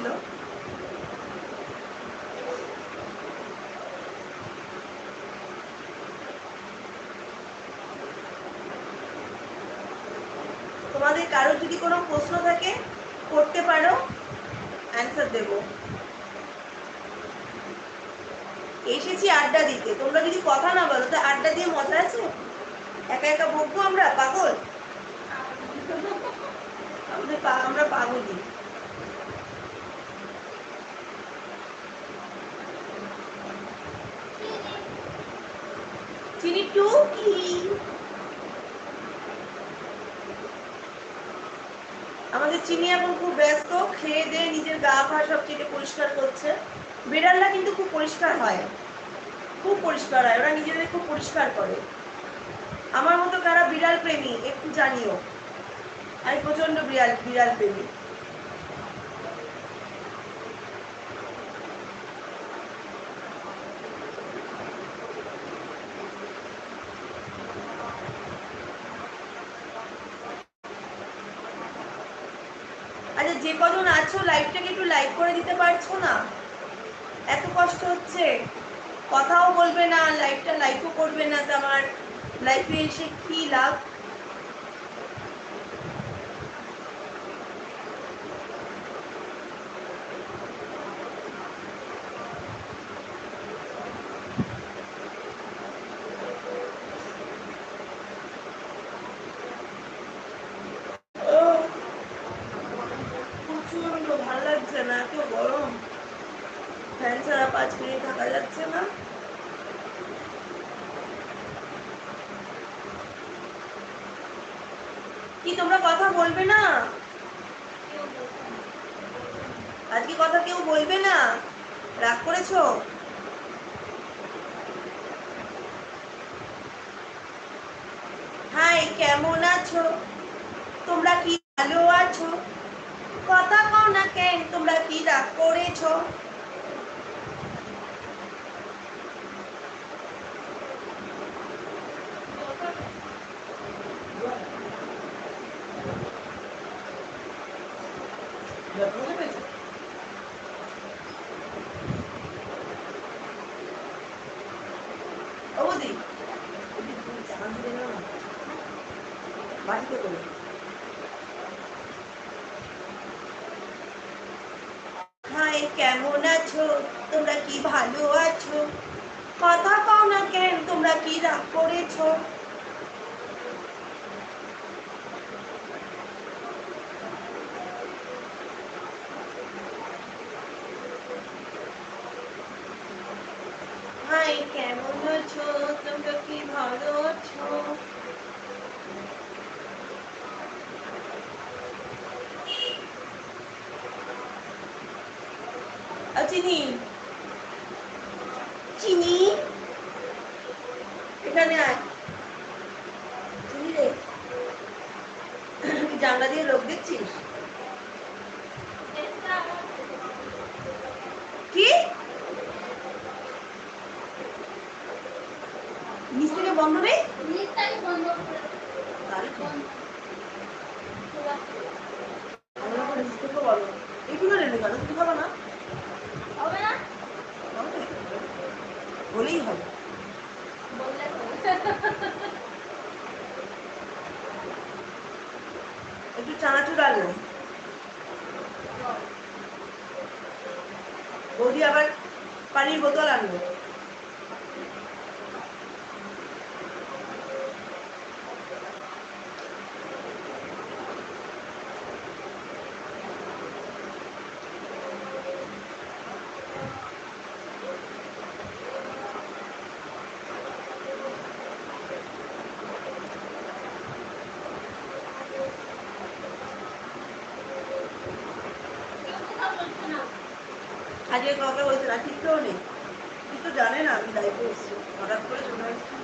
ছিল। তোমাদের কারও যদি কোনো প্রশ্ন থাকে করতে পারো অ্যান্সার দেব। এসেছি আড্ডা দিতে। তোমরা যদি কথা না বলো তো আড্ডা দিয়ে মজা আছে? একা একা বকবো আমরা? পাগল? আমরা পাগলই। আমাদের চিনি এখন খুব ব্যস্ত, খেয়ে দিয়ে নিজের গা ফা সব কেটে পরিষ্কার করছে। বিড়ালরা কিন্তু খুব পরিষ্কার হয়। খুব পরিষ্কার হয়, ওরা নিজেদের খুব পরিষ্কার করে। আমার মতো কারা বিড়াল প্রেমী, একটু জানিও। আমি প্রচণ্ড বিড়াল বিড়াল প্রেমী। যে কজন আছো লাইভটাকে একটু লাইক করে দিতে পারছ না? এত কষ্ট হচ্ছে। কথাও বলবে না লাইভটা লাইকও করবে না, তো আমার লাইফে এসে কী লাভ ওহ, প্রচণ্ড লাগছে না, এত গরম। ফ্যান ছাড়া পাঁচ মিনিট থাকা যাচ্ছে না। কি তোমরা কথা বলবে না? আজকে কথা কেউ বলবে না? রাগ করেছ? হাই, কেমন আছো? তোমরা কি ভালো আছো? তোমরা কি রাগ করেছ। বাড়িতে করে হাই কেমন আছো? তোমরা কি ভালো আছো? কথা কও না কেন, তোমরা কি রাগ করেছ? হাই কেমন আছো? তোমরা কি ভালো আছো? চিনি? চিনি? এখানে আয়। চিনি রে। তুই জানলা দিয়ে লোক দেখছিস? কি? নিচ থেকে বন্ধ নেই। আমরা করে বলো। এইগুলো রেলে গেল তুমি খাব না হবে? বলেই হবে। একটু চানাচুর আনলো বৌদি আবার পানির বোতল আনলো। আজকে কাউকে বলছে না ঠিক তো নেই কিন্তু জানে না আমি লাইফে এসেছি হঠাৎ করে চলে আসছি।